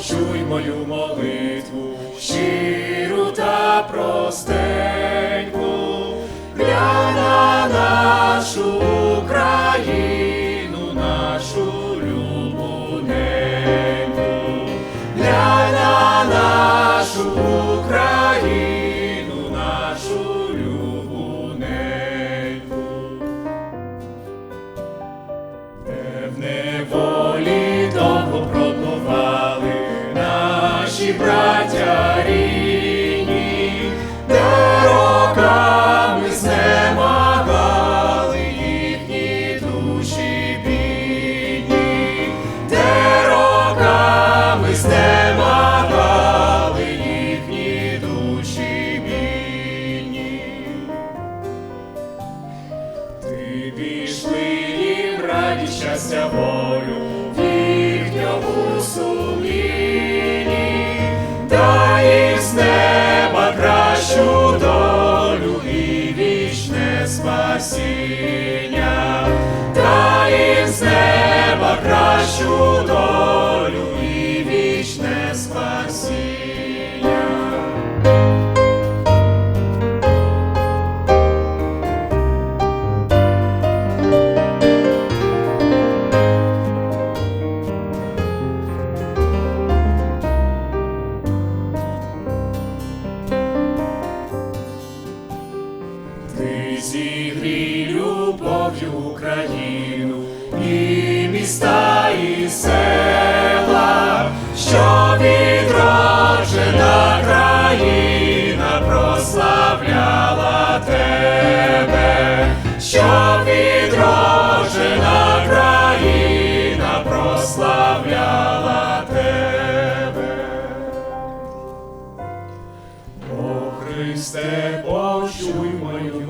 почуй мою молитву, щиру та простеньку, Глянь на нашу Україну, нашу любу любуненьку, Глянь на нашу Україну, нашу любуненьку. Де в небо наші рідні, де роками знемагали їхні душі бідні, де роками знемагали їхні душі бідні. Ти пішли їм раді щастя волю кращу долю і вічне спасіння. Ти зігрій любов'ю Україну і міста, села, що відроджена країна прославляла тебе, що відроджена країна прославляла тебе. О Христе, почуй мою